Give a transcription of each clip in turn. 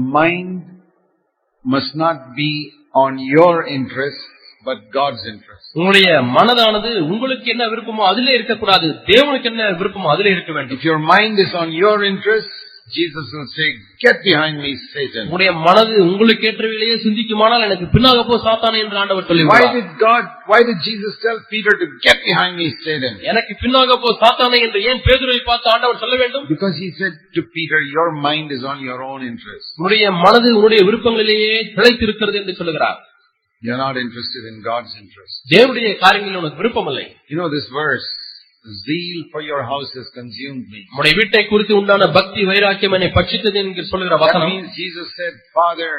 mind must not be on your interest, but God's interest. உங்களுடைய மனதானது உங்களுக்கு என்ன விருப்பமோ அதிலே இருக்கக்கூடாது தேவனுக்கு என்ன விருப்பமோ அதிலே இருக்க வேண்டும் If your mind is on your interest, Jesus will say, get behind me, Satan. உங்களுடைய மனது உங்களுக்கு ஏற்றவையிலேயே சிந்திக்குமானால் எனக்கு பின்னாக போ சாத்தானே என்று ஆண்டவர் Why சொல்லுவார் did God, why did Jesus tell Peter to get behind me, Satan? எனக்கு பின்னாக போ சாத்தானே என்று ஏன் பேதுருவை பார்த்து ஆண்டவர் சொல்ல வேண்டும் Because he said to Peter, your mind is on your own interest. உன்னுடைய மனது உன்னுடைய விருப்பங்களிலேயே திளைத்திருக்கிறது என்று சொல்லுகிறார் You're not interested in God's interest. தேவனுடைய காரியங்களில் உனக்கு விருப்பமில்லை You know this verse, zeal for your house has consumed me. உன்னுடைய வீட்டை குறித்து உண்டான பக்தி வைராக்கியம் என்னை பட்சித்தது என்று That வசனம் Jesus said, Father,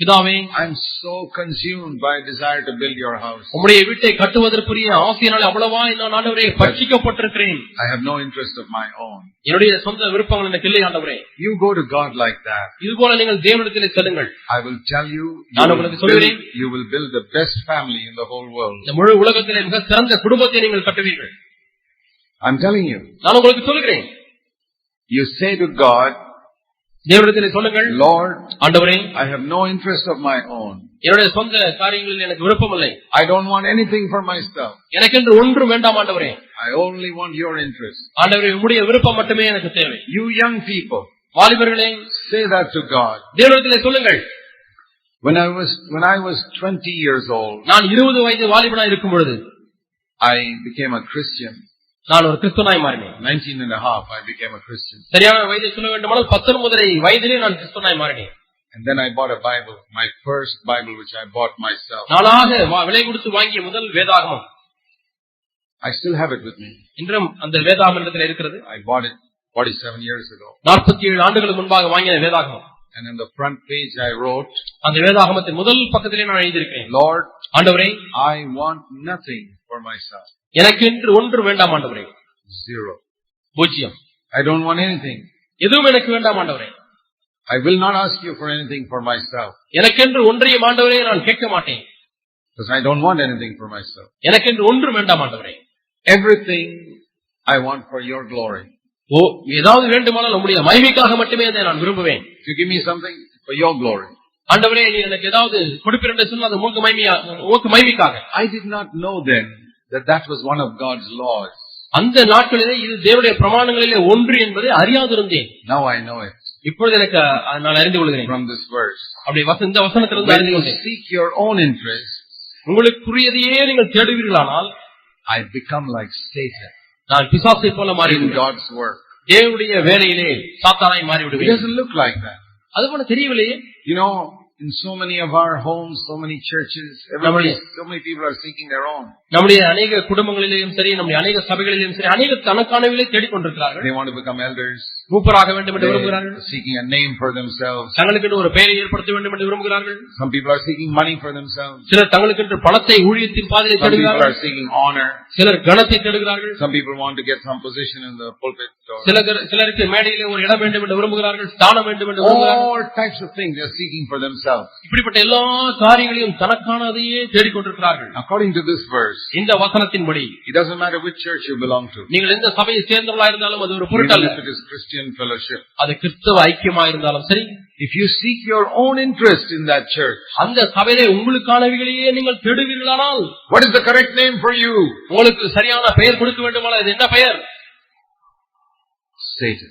பிதாவே I'm so consumed by desire to build your house. உம்முடைய வீட்டை கட்டுவதற்குரிய ஆசையினால் அவ்வளவா நான் ஆண்டவரே பட்சிக்கப்பட்டிருக்கிறேன் I have no interest of my own. என்னுடைய சொந்த விருப்பங்கள் எனக்கு இல்லை ஆண்டவரே You go to God like that. இது போல நீங்கள் தேவனிடத்திலே செல்லுங்கள் I will tell you, நான் உங்களுக்கு சொல்கிறேன். you will build the best family in the whole world. இந்த முழு உலகத்திலே மிக சிறந்த குடும்பத்தை நீங்கள் கட்டுவீர்கள் I'm telling you. நான் உங்களுக்கு சொல்லுகிறேன் You say to God, தேவனிடத்திலே சொல்லுங்கள் Lord, ஆண்டவரே I have no interest of my own. என்னுடைய சொந்த காரியங்களில் எனக்கு விருப்பமில்லை I don't want anything for myself. எனக்கென்று ஒன்றும் வேண்டாம் ஆண்டவரே I only want your interest. ஆண்டவரே உம்முடைய விருப்பம் மட்டுமே எனக்கு தேவை You young people, வாலிபர்களே say that to God. தேவனிடத்திலே சொல்லுங்கள் When I was, when I was 20 years old, நான் இருபது வயது வாலிபனா இருக்கும் பொழுது I became a Christian. நான் ஒரு கிறிஸ்துவனாய் மாறினேன் 19 and a half, I became a Christian. சரியான வயதை சொல்ல வேண்டுமானால் பத்தொன்பதரை வயதிலே நான் கிறிஸ்துவனாய் மாறினேன் And then I bought a Bible, my first Bible which I bought myself. நானாக விலை கொடுத்து வாங்கிய முதல் வேதாகமம் I still have it with me. இன்றும் அந்த வேதாகமம் இடத்துல இருக்கிறது I bought it 47 years ago. நாற்பத்தி ஏழு ஆண்டுகளுக்கு முன்பாக வாங்கிய வேதாகமம் And in the front page I wrote, அந்த வேதாகமத்தின் முதல் பக்கத்திலே நான் எழுதியிருக்கிறேன் Lord, ஆண்டவரே I want nothing for myself. எனக்கு என்று ஒன்று வேண்டாம் ஆண்டவரே Zero. பூஜ்ஜியம் I don't want anything. எதுவும் எனக்கு வேண்டாம் ஆண்டவரே I will not ask you for anything for myself. எனக்கென்று ஒன்றையும் ஆண்டவரே நான் கேட்க மாட்டேன் Because I don't want anything for myself. எனக்கென்று ஒன்று வேண்டாம் ஆண்டவரே Everything I want for your glory. ஓ ஏதாவது வேண்டுமானால் உம்முடைய மகிமைக்காக மட்டுமே அதை நான் விரும்புவேன் If you give me something for your glory. ஆண்டவரே நீ எனக்கு ஏதாவது கொடுப்பீர் என்று சொன்னால் அது உங்க மகிமையா உங்க மகிமைக்காக I did not know then that that was one of God's laws. அந்த நாட்களிலே இது தேவனுடைய பிரமாணங்களிலே ஒன்று என்பதை அறியாதிருந்தேன் Now I know it இப்பொழுது எனக்கு நான் அறிந்து கொள்கிறேன் from this verse. அப்படி வச- இந்த வசனத்திலிருந்து அறிந்து கொண்டேன் seek your own interest, உங்களுக்குரியதையே நீங்கள் தேடுவீர்களானால் I become like Satan நான் பிசாசை போல in மாறிவிடுவேன் God's work. தேவனுடைய வேலையிலே சாத்தானாய் It மாறிவிடுவேன் doesn't look like that. அது போல தெரியவில்லையே You know, in so many of our homes, so many churches, everybody, so many people are seeking their own. நம்முடைய அநேக குடும்பங்களிலேயும் சரி நம்முடைய அநேக சபைகளிலும் சரி அநேக தனக்கானவிலே தேடிக்கொண்டிருக்கிறார்கள் They want to become elders. மூப்பராக வேண்டும் என்று They விரும்புகிறார்கள் are seeking a name for themselves. தங்களுக்கென்று ஒரு பெயரை ஏற்படுத்த வேண்டும் என்று விரும்புகிறார்கள் Some people are seeking money for themselves. சிலர் தங்களுக்கென்று பணத்தை ஊழியத்தின் பாதையை Some people தேடுகிறார்கள் are seeking honor. சிலர் கணத்தை தேடுகிறார்கள் Some people want to get some position in the pulpit. Or சிலர் சிலருக்கு மேடையிலே ஒரு இடம் வேண்டும் என்று விரும்புகிறார்கள் ஸ்தானம் வேண்டும் என்று விரும்புகிறார்கள் all types of things they are seeking for themselves. இப்படிப்பட்ட எல்லா காரியங்களையும் தனக்கானதையே தேடிக்கொண்டிருக்கிறார்கள் According to this verse, இந்த வசனத்தின்படி it doesn't matter which church you belong to. நீங்கள் எந்த சபையை சேர்ந்தவர்களா இருந்தாலும் அது ஒரு பொருட்டல்ல if it is Christian fellowship. அது கிறிஸ்தவ ஐக்கியமா இருந்தாலும் சரி If you seek your own interest in that church, அந்த சபையிலே உங்களுக்கானவைகளையே நீங்கள் தேடுவீர்களானால் what is the correct name for you? உங்களுக்கு சரியான பெயர் கொடுக்க வேண்டுமானால் அது என்ன பெயர் Satan.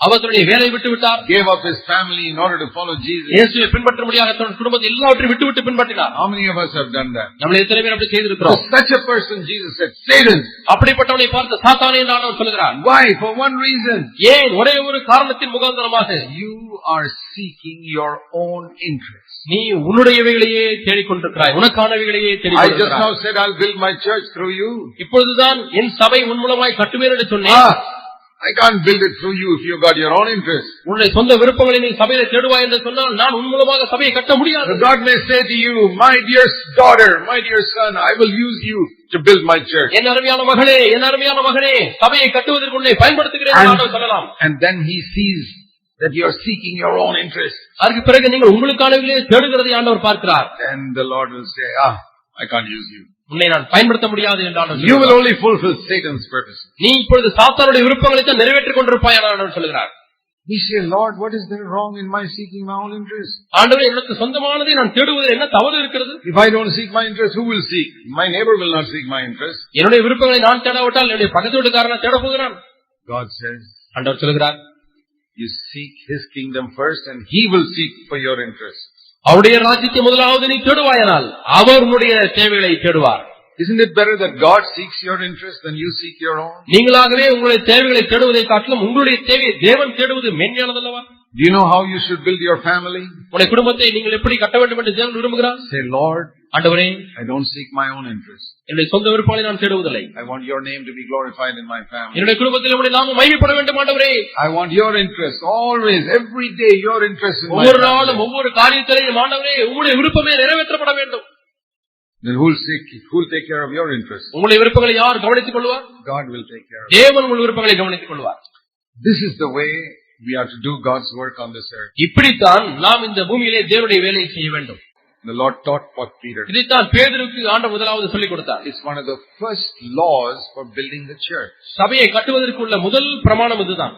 அவர் தன்னுடைய வேலையை விட்டு விட்டார் gave up his family in order to follow Jesus. இயேசுவை பின்பற்றும்படியாக தன் குடும்பத்தை எல்லாவற்றையும் விட்டு விட்டு பின்பற்றினார் How many of us have done that? நம்மள எத்தனை பேர் அப்படி To செய்திருக்கிறோம் such a person, Jesus said, Satan. அப்படிப்பட்டவனை பார்த்து சாத்தானே என்று ஆண்டவர் சொல்கிறார் Why? For one reason. ஏன் ஒரே ஒரு காரணத்தின் முகாந்திரமாக You are seeking your own interest. நீ உன்னுடையவைகளையே தேடிக்கொண்டிருக்கிறாய் உனக்கானவைகளையே I just தேடிக்கொண்டிருக்கிறாய் now said I'll build my church through you. இப்பொழுதுதான் என் சபை உன் மூலமாய் கட்டுவேன் என்று சொன்னேன் Ah, I can't build it through you if you got your own interest. உன்னுடைய சொந்த விருப்பங்களை நீ சபையில தேடுவாய் என்று சொன்னால் நான் உன் மூலமாக சபையை கட்ட முடியாது So God may say to you, my dear daughter, my dear son, I will use you to build my church. என் அருமையான மகளே என் அருமையான மகனே சபையை கட்டுவதற்கு உன்னை பயன்படுத்துகிறேன் என்று ஆண்டவர் சொல்லலாம் And then he sees that you are seeking your own interest. அதற்கு பிறகு நீங்கள் உங்களுக்கானவிலே தேடுகிறதை ஆண்டவர் பார்க்கிறார் Then the Lord will say, ah, I can't use you. உன்னை நான் பயன்படுத்த முடியாது என்று ஆண்டவர் You will சொல்கிறார். only fulfill Satan's purposes. நீ இப்பொழுது சாத்தானுடைய விருப்பங்களை தான் நிறைவேற்றிக் கொண்டிருப்பாய் என்று ஆண்டவர் சொல்கிறார் We say, Lord, what is there wrong in my seeking my own interest? ஆண்டவர் எனக்கு சொந்தமானதை நான் தேடுவதில் என்ன தவறு இருக்கிறது If I don't seek my interest, who will seek? My neighbor will not seek my interest. என்னுடைய விருப்பங்களை நான் தேடாவிட்டால் என்னுடைய பக்கத்து வீட்டுக்காரனை தேட போகிறான் God says, ஆண்டவர் சொல்கிறார் you seek his kingdom first and he will seek for your interest. அவருடைய ராஜ்யத்தை முதலாவது நீ தேடுவாயனால் அவர் உன்னுடைய தேவைகளை தேடுவார் Isn't it better that God seeks your interest than you seek your own? நீங்களாகவே உங்களுடைய தேவைகளை தேடுவதை காட்டிலும் உங்களுடைய தேவையை தேவன் தேடுவது மேன்மையானதல்லவா Do you know how you should build your family? உங்களுடைய குடும்பத்தை நீங்கள் எப்படி கட்ட வேண்டும் என்று தேவன் விரும்புகிறார் Say, Lord, ஆண்டவரே I don't seek my own interest. என்னுடைய சொந்த விருப்பங்களை நான் தேடுவதில்லை I want your name to be glorified in my family. என்னுடைய குடும்பத்தில் உங்களுடைய நாம மைமைப்பட வேண்டும் ஆண்டவரே I want your interest always, every day, your interest in my ஒவ்வொரு நாளும். ஒவ்வொரு காரியத்திலையும் ஆண்டவரே உங்களுடைய விருப்பமே நிறைவேற்றப்பட வேண்டும் Then who'll seek, who'll take care of your interest? உங்களுடைய விருப்பங்களை யார் கவனித்துக் கொள்வார் God will take care of it. தேவன் உங்கள் விருப்பங்களை கவனித்துக் கொள்வார் This is the way we are to do God's work on this earth. இப்படித்தான் நாம் இந்த பூமியிலே தேவனுடைய வேலையை செய்ய வேண்டும் The Lord taught what Peter. இதைத்தான் பேதருக்கு ஆண்ட முதலாவது சொல்லிக் கொடுத்தார் It's one of the first laws for building the church. சபையை கட்டுவதற்கு உள்ள முதல் பிரமாணம் இதுதான்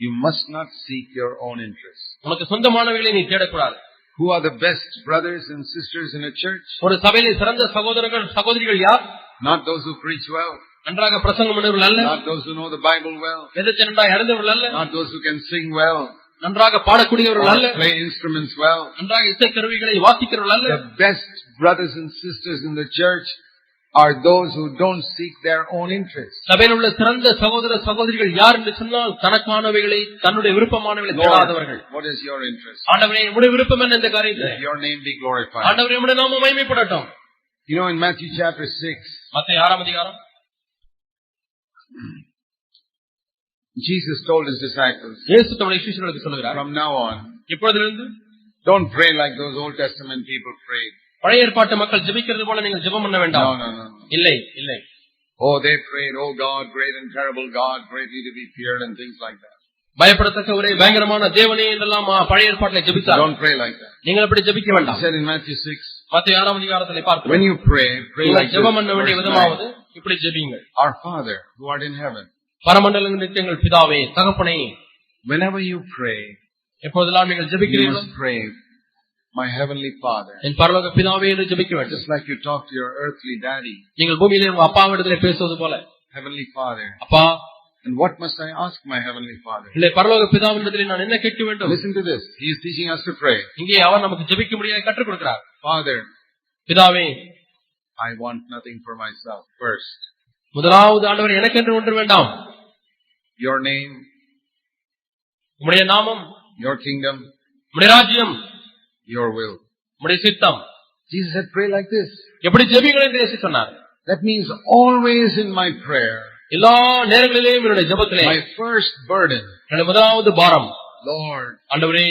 You must not seek your own interest. உனக்கு சொந்தமானவைகளை நீ தேடக்கூடாது Who are the best brothers and sisters in a church? ஒரு சபையிலே சிறந்த சகோதரர்கள் சகோதரிகள் யார் Not those who preach well, நன்றாக பிரசங்கம் பண்ணுவர்கள் அல்ல not those who know the Bible well, எதிர்த்து நன்றாக அறிந்தவர்கள் அல்ல not those who can sing well, நன்றாக பாடக்கூடியவர்கள் அல்ல play instruments well. நன்றாக இசைக்கருவிகளை வாசிக்கிறவர்கள் அல்ல The best brothers and sisters in the church are those who don't seek their own. சபையில் உள்ள சிறந்த சகோதர சகோதரிகள் யார் என்று சொன்னால் தனக்கானவைகளை தன்னுடைய விருப்பமானவைகளை தேடாதவர்கள் what is your interest? ஆண்டவரே உடைய விருப்பம் என்ன இந்த காரியத்தில் your name be glorified. ஆண்டவரே உடைய நாம மகிமைப்படட்டும் You know, in Matthew chapter 6, மத்த ஆறாம் அதிகாரம் Jesus told his disciples, இயேசு தம்முடைய சிஷ்யர்களுக்கு சொல்லுகிறார் from now on, இப்பொழுதிலிருந்து don't pray like those Old Testament people prayed. பழைய ஏற்பாட்டு மக்கள் ஜெபிக்கிறது போல நீங்கள் ஜெபம் பண்ண No, வேண்டாம் no, no. no. இல்லை இல்லை Oh, they prayed, oh God, great and terrible God, greatly to be feared and things like that. பயப்படத்தக்க ஒரே பயங்கரமான தேவனே என்றெல்லாம் ஆ, பழைய ஏற்பாட்டில் ஜெபித்தார் Don't pray like that. நீங்கள் அப்படி ஜெபிக்க He வேண்டாம் said in Matthew 6, மத்த ஆறாம் அதிகாரத்தில் when பார்க்கிறோம் you pray, pray நீங்கள் like this. ஜெபம் பண்ண வேண்டிய verse விதமாவது 9. இப்படி ஜெபியுங்கள் Our Father, who art in heaven, பரமண்டல நித்தியங்கள் பிதாவே தகப்பனே whenever you pray, எப்போதெல்லாம் நீங்கள் ஜெபிக்கிறீர்கள் pray, my heavenly Father. என் பரலோக பிதாவே என்று ஜெபிக்க வேண்டும் Just like you talk to your earthly daddy, நீங்கள் பூமியிலே உங்க அப்பாவிடத்திலே பேசுவது போல heavenly Father. அப்பா And what must I ask my heavenly Father? நான் என்ன கேட்க வேண்டும் Listen to this. He is teaching us to pray. இங்கே அவர் நமக்கு ஜெபிக்க முடியாது கற்றுக் கொடுக்கிறார் Father, பிதாவே I want nothing for myself first. முதலாவது ஆண்டவர் எனக்கென்று ஒன்று வேண்டாம் Your name, உம்முடைய நாமம் your kingdom, உம்முடைய ராஜ்யம் your will. உம்முடைய சித்தம் Jesus said, pray like this. எப்படி ஜெபிங்கள் என்று இயேசு சொன்னார் That means always in my prayer, எல்லா நேரங்களிலேயும் என்னுடைய ஜெபத்திலே my first burden, என்னுடைய முதலாவது பாரம் Lord, ஆண்டவரே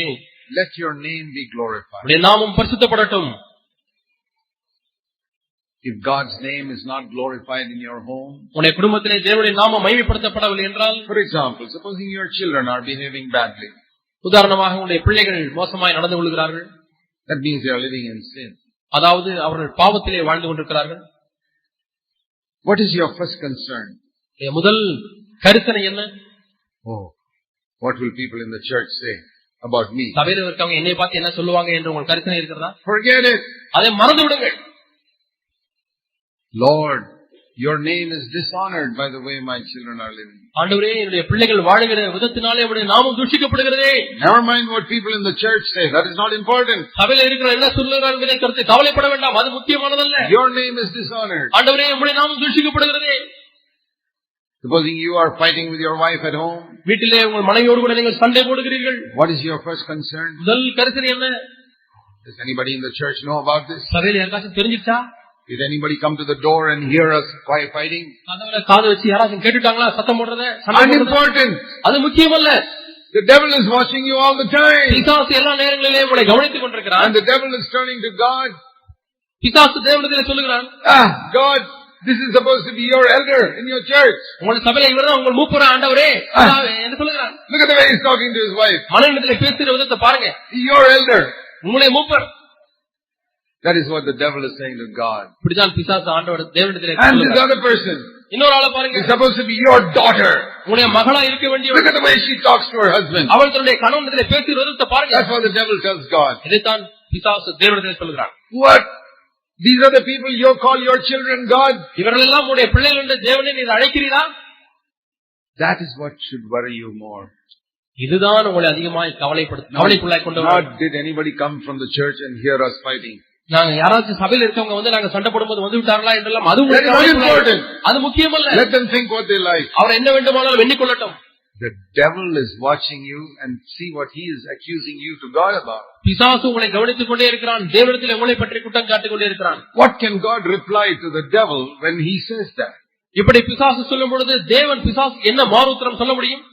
let your name be glorified. உடைய நாமம் பரிசுத்தப்படட்டும் If God's name is not glorified in your home, உன்னுடைய குடும்பத்திலே தேவனுடைய நாமம் மைமைப்படுத்தப்படவில்லை என்றால் for example, supposing your children are behaving badly, உதாரணமாக உன்னுடைய பிள்ளைகள் மோசமாய் நடந்து கொள்கிறார்கள் that means they are living in sin. அதாவது அவர்கள் பாவத்திலே வாழ்ந்து கொண்டிருக்கிறார்கள் What is your first concern? முதல் கருத்தனை என்ன Oh, what will people in the church say about me? சபையில் இருக்கவங்க என்னை பார்த்து என்ன சொல்லுவாங்க என்று உங்கள் கருத்தனை இருக்கிறதா Forget it. அதை மறந்து விடுங்கள் Lord, your name is dishonored by the way my children are living. ஆண்டவரே என்னுடைய பிள்ளைகள் வாழுகிற விதத்தினாலே உடைய நாமம் தூஷிக்கப்படுகிறதே Never mind what people in the church say. That is not important. சபையில இருக்கிற என்ன சொல்லுகிறார்கள் என்பதை கருத்து கவலைப்பட வேண்டாம் அது முக்கியமானதல்ல Your name is dishonored. ஆண்டவரே உடைய நாமம் தூஷிக்கப்படுகிறதே Supposing you are fighting with your wife at home, வீட்டிலே உங்கள் மனைவியோடு கூட நீங்கள் சண்டை போடுகிறீர்கள் what is your first concern? முதல் கருத்தனை என்ன Does anybody in the church know about this? சபையில யாருக்காச்சும் தெரிஞ்சிச்சா Did anybody come to the door and hear us quiet fighting? காது வச்சு யாராச்சும் கேட்டுட்டாங்களா சத்தம் போடுறத? Unimportant. அது முக்கியமல்ல The devil is watching you all the time. பிசாசு எல்லா நேரங்களிலேயும் உங்களை கவனித்துக் கொண்டிருக்கிறான் And the devil is turning to God. பிசாசு தேவனத்தில் சொல்லுகிறான் Ah, God, this is supposed to be your elder in your church. உங்கள் சபையில இவர்தான் உங்கள் மூப்பர ஆண்டவரே என்று சொல்லுகிறான் Look at the way he's talking to his wife. மனநிலத்தில் பேசுகிற விதத்தை பாருங்க Your elder. உங்களுடைய மூப்பர் That is what the devil is saying to God. இப்படிதான் பிசாசு ஆண்டவர் தேவனிடத்தில் And this சொல்லுகிறான். other person இன்னொரு ஆளை பாருங்க is supposed to be your daughter. உங்களுடைய மகளா இருக்க Look வேண்டியவள் at the way she talks to her husband. அவள் தன்னுடைய கணவனிடத்தில் பேசுகிற விதத்தை பாருங்க That's what the devil tells God. இதைத்தான் பிசாசு தேவனிடத்தில் சொல்லுகிறான் What? These are the people you call your children, God? இவர்கள் எல்லாம் உடைய பிள்ளைகள் என்று தேவனை நீர் அழைக்கிறீரா That is what should worry you more. இதுதான் உங்களை அதிகமாய் கவலைப்படுத்த கவலைக்குள்ளாய் கொண்டு வரும். Not did anybody come from the church and hear us fighting. நாங்க யாராச்சும் சபையில் இருக்கவங்க வந்து நாங்க சண்டை போடும்போது வந்து விட்டாங்களா என்றெல்லாம் அது. அது முக்கியமல்ல Let them think what they like. அவர் என்ன வேண்டுமானாலும் எண்ணிக்கொள்ளட்டும் The devil is watching you and see what he is accusing you to God about. பிசாசு உங்களை கவனித்துக் கொண்டே இருக்கிறான் தேவனிடத்தில் உங்களை பற்றி குற்றம் சாட்டிக் கொண்டே இருக்கிறான் What can God reply to the devil when he says that? இப்படி பிசாசு சொல்லும் பொழுது தேவன் பிசாசு என்ன மாறுத்திரம் சொல்ல முடியும்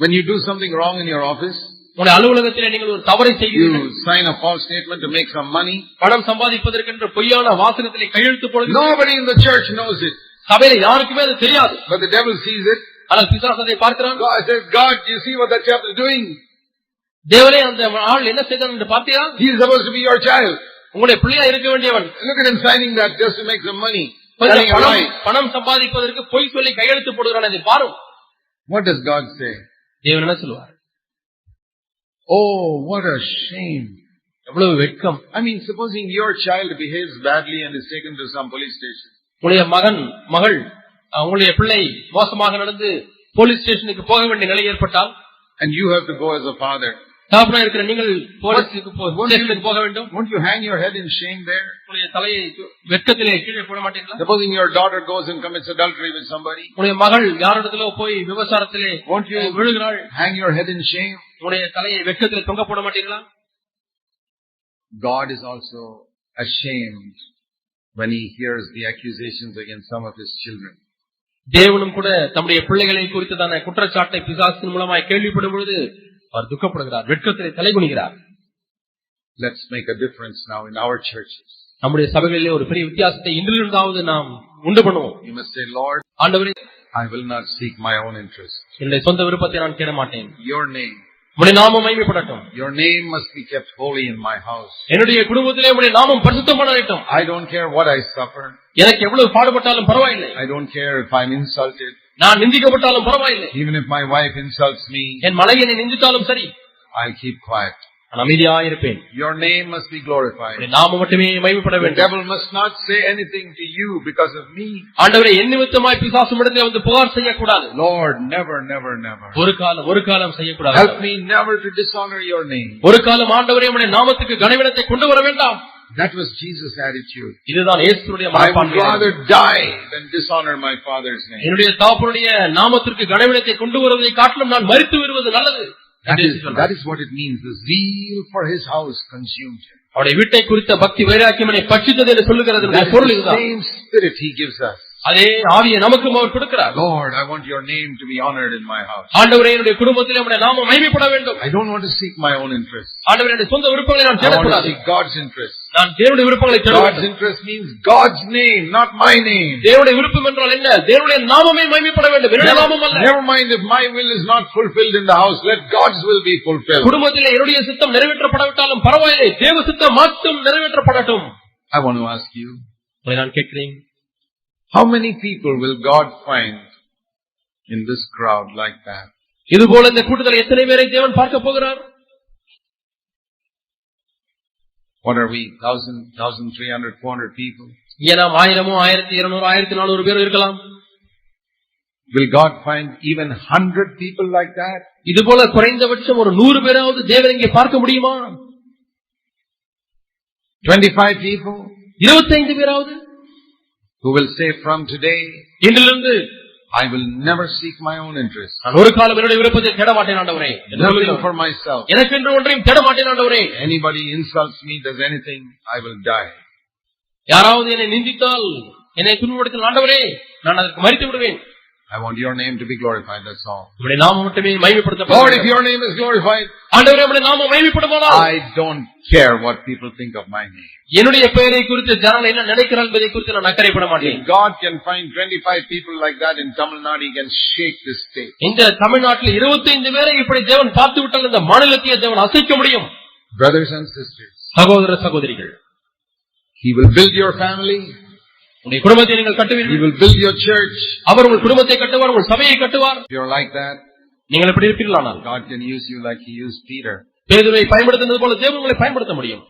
When you do something wrong in your office, உங்களுடைய அலுவலகத்திலே நீங்கள் ஒரு தவறை செய்கிறீர்கள் you sign a false statement to make some money. பணம் சம்பாதிப்பதற்கென்று பொய்யான வாசகத்திலே கையெழுத்து போடுகிறது Nobody in the church knows it, சபையில யாருக்குமே அது தெரியாது but the devil sees it. ஆனால் பிசாசு அதை பார்க்கிறான் God says, God, you see what that chap is doing? தேவனே அந்த ஆள் என்ன செய்தான் என்று பார்த்தியா He is supposed to be your child. உங்களுடைய பிள்ளையா இருக்க வேண்டியவன் Look at him signing that just to make some money. பணம் சம்பாதிப்பதற்கு பொய் சொல்லி கையெழுத்து போடுகிறான் அதை பாரும் What does God say? தேவன் என்ன சொல்லுவார் Oh, what a shame. எவ்வளவு வெட்கம் I mean, supposing your child behaves badly and is taken to some police station. உங்களுடைய மகன் மகள் அஹ், உங்களுடைய பிள்ளை மோசமாக நடந்து போலீஸ் ஸ்டேஷனுக்கு போக வேண்டிய நிலை ஏற்பட்டால் And you have to go as a father. தகப்பனா இருக்கிற நீங்கள் போலீஸுக்கு போக வேண்டும் Won't you hang your head in shame there? உங்களுடைய தலையை வெட்கத்திலே கீழே போட மாட்டீங்களா Supposing your daughter goes and commits adultery with somebody. உங்களுடைய மகள் யாரிடத்திலோ போய் விபச்சாரத்திலே Won't you விழுகிறாள் hang your head in shame? உங்களுடைய தலையை வெட்கத்திலே தொங்க போட மாட்டீங்களா God is also ashamed when he hears the accusations against some of his children. தேவனும் கூட தம்முடைய பிள்ளைகளை குறித்ததான குற்றச்சாட்டை பிசாசின் மூலமாய் கேள்விப்படும் பொழுது அவர் துக்கப்படுகிறார் வெட்கத்திலே தலைகுனிகிறார் Let's make a difference now in our churches. நம்முடைய சபைகளிலே ஒரு பெரிய வித்தியாசத்தை இன்றிலிருந்தாவது நாம் உண்டு பண்ணுவோம் You must say, Lord, ஆண்டவரே I will not seek my own interest. என்னுடைய சொந்த விருப்பத்தை நான் தேட மாட்டேன் Your name, உடைய நாமம் மகிமைப்படட்டும் your name must be kept holy in my house. என்னுடைய குடும்பத்திலே உடைய நாமம் பரிசுத்தப்படட்டும் I don't care what I suffer. எனக்கு எவ்வளவு பாடுபட்டாலும் பரவாயில்லை I don't care if I'm insulted. நான் நிந்திக்கப்பட்டாலும் பரவாயில்லை Even if my wife insults me, என் மனைவி என்னை நிந்தித்தாலும் சரி I'll keep quiet. நான் அமைதியாயிருப்பேன் Your name must be glorified. நாமம் மட்டுமே மகிமைப்பட வேண்டும் devil must not say anything to you because of me. ஆண்டவரை என் நிமித்தமாய் பிசாசும் இடத்துல வந்து புகார் செய்யக்கூடாது Lord, never, never, never. ஒரு காலம் ஒரு காலம் செய்யக்கூடாது Help me never to dishonor your name. ஒரு காலம் ஆண்டவரே உடைய நாமத்துக்கு கனவிடத்தை கொண்டு வர வேண்டாம் That was Jesus' attitude. இதுதான் இயேசுடைய I would மனப்பான்மை rather die than dishonor my Father's name. என்னுடைய தாப்பனுடைய நாமத்திற்கு கனவிடத்தை கொண்டு வருவதை காட்டிலும் நான் மறித்து வருவது நல்லது That என்று is, சொன்னார். that is what it means. The zeal for his house consumed him. அவருடைய வீட்டை குறித்த பக்தி வைராக்கியமனை பட்சித்தது என்று சொல்லுகிறது That is பொருள் the இதுதான் same spirit he gives us. அதே ஆவியை நமக்கும் அவர் கொடுக்கிறார் Lord, I want your name to be honored in my house. ஆண்டவரே என்னுடைய குடும்பத்திலே உடைய நாமம் மகிமைப்பட வேண்டும் I don't want to seek my own interest. ஆண்டவரே என்னுடைய சொந்த விருப்பங்களை நான் தேடக்கூடாது God's interest. நான் தேவனுடைய விருப்பங்களை தேட God's வேண்டும் interest means God's name, not my name. தேவனுடைய விருப்பம் என்றால் என்ன தேவனுடைய நாமமே மகிமைப்பட வேண்டும் என்னுடைய நாமம் அல்ல never mind if my will is not fulfilled in the house. Let God's will be fulfilled. குடும்பத்திலே என்னுடைய சித்தம் நிறைவேற்றப்படாவிட்டாலும் பரவாயில்லை தேவ சித்தம் மட்டும் நிறைவேற்றப்படட்டும் want to ask you, உங்களை நான் கேட்கிறேன் how many people will God find in this crowd like that? இது போல இந்த கூட்டத்தில் எத்தனை பேரை தேவன் பார்க்க போகிறார் What are we? Thousand, thousand, three hundred, four hundred people? நாம் ஆயிரமோ ஆயிரத்தி இருநூறு ஆயிரத்தி நானூறு பேர் இருக்கலாம் Will God find even hundred people like that? இது போல குறைந்தபட்சம் ஒரு நூறு பேராவது தேவன் இங்கே பார்க்க முடியுமா Twenty-five people இருபத்தைந்து பேராவது who will say from today, இன்றிலிருந்து I will never seek my own interest. நான் ஒரு காலம் என்னுடைய விருப்பத்தை தேட மாட்டேன் ஆண்டவரே Nothing for myself. எனக்கு என்று ஒன்றையும் தேட மாட்டேன் ஆண்டவரே Anybody insults me, does anything, I will die. யாராவது என்னை நிந்தித்தால் என்னை துன்பப்படுத்தினால் ஆண்டவரே நான் அதற்கு மறித்து விடுவேன் I want your name to be glorified, that's all. உங்களுடைய நாமம் மட்டுமே Lord, if மைமைப்படுத்த your name is glorified, ஆண்டவரே உங்களுடைய நாமம் மைமைப்படுமானால் I don't care what people think of my name. என்னுடைய பெயரை குறித்து ஜனங்கள் என்ன நினைக்கிறார்கள் என்பதை குறித்து நான் அக்கறைப்பட மாட்டேன் If God can find 25 people like that in Tamil Nadu, He can shake this state. இந்த தமிழ்நாட்டில் 25 பேரை இப்படி தேவன் பார்த்து விட்டால் இந்த மாநிலத்தையே தேவன் அசைக்க முடியும் Brothers and sisters, சகோதர சகோதரிகள் He will build your family, உங்களுடைய குடும்பத்தை நீங்கள் கட்டுவீர்கள் will build your church. அவர் உங்கள் குடும்பத்தை கட்டுவார் உங்கள் சபையை கட்டுவார் If you're like that, நீங்கள் எப்படி இருப்பீர்களானால் God can use you like He used Peter. பேதுவை பயன்படுத்தினது போல தேவன் உங்களை பயன்படுத்த முடியும்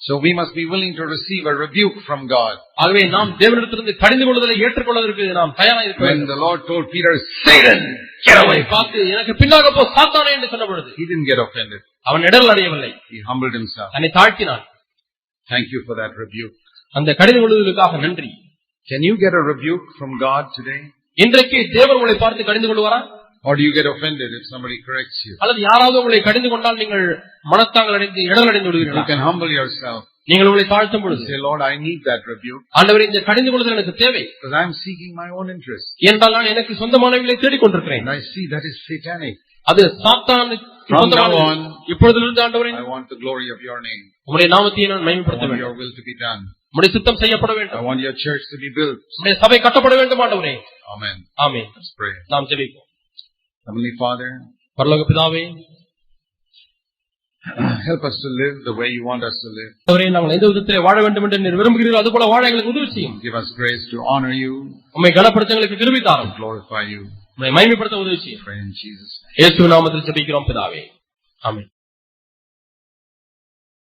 So we must be willing to receive a rebuke from God. ஆகவே நாம் தேவனிடத்திலிருந்து கடிந்து கொள்வதை ஏற்றுக்கொள்வதற்கு நாம் தயாராக இருக்க When வேண்டும் the Lord told Peter, Satan, get away. பார்த்து எனக்கு பின்னாக போ சாத்தானே என்று சொன்ன பொழுது He didn't get offended. அவன் இடல் அடையவில்லை He humbled himself. தன்னை தாழ்த்தினான் Thank you for that rebuke. அந்த கடிந்து கொள்வதற்காக நன்றி Can you get a rebuke from God today? இன்றைக்கு தேவன் உங்களை பார்த்து கடிந்து கொள்வாரா Or do you get offended if somebody corrects you? அல்லது யாராவது உங்களை கடிந்து கொண்டால் நீங்கள் மனத்தாங்கள் அடைந்து இடல் அடைந்து You விடுவீர்களா can humble yourself. நீங்கள் உங்களை தாழ்த்தும் பொழுது Say, Lord, I need that rebuke ஆண்டவரே இந்த கடிந்து கொள்வது எனக்கு தேவை because I'm seeking my own interest. என்றால் நான் எனக்கு சொந்தமானவர்களை தேடிக் கொண்டிருக்கிறேன் I see that is satanic. அது சாத்தானுக்கு From now on, இப்பொழுதிலிருந்து ஆண்டவரே I want the glory of your name. உங்களுடைய நாமத்தையே நான் I மகிமைப்படுத்த want வேண்டும் your will to be done. உங்களுடைய சித்தம் செய்யப்பட I வேண்டும் want your church to be built. உங்களுடைய சபை கட்டப்பட வேண்டும் ஆண்டவரே Amen. ஆமே Let's pray. நாம் ஜெபிப்போம் Heavenly Father, பரலோக பிதாவே help us to live the way you want us to live. ஆண்டவரே நாங்கள் எந்த விதத்திலே வாழ வேண்டும் என்று நீர் விரும்புகிறீர்கள் அது போல வாழ எங்களுக்கு உதவி செய்யும் Give us grace to honor you, உண்மை கனப்படுத்த எங்களுக்கு கிருபி தாரும் glorify you. உண்மை மகிமைப்படுத்த உதவி செய்யும். இயேசு நாமத்தில் ஜெபிக்கிறோம் பிதாவே. ஆமென்.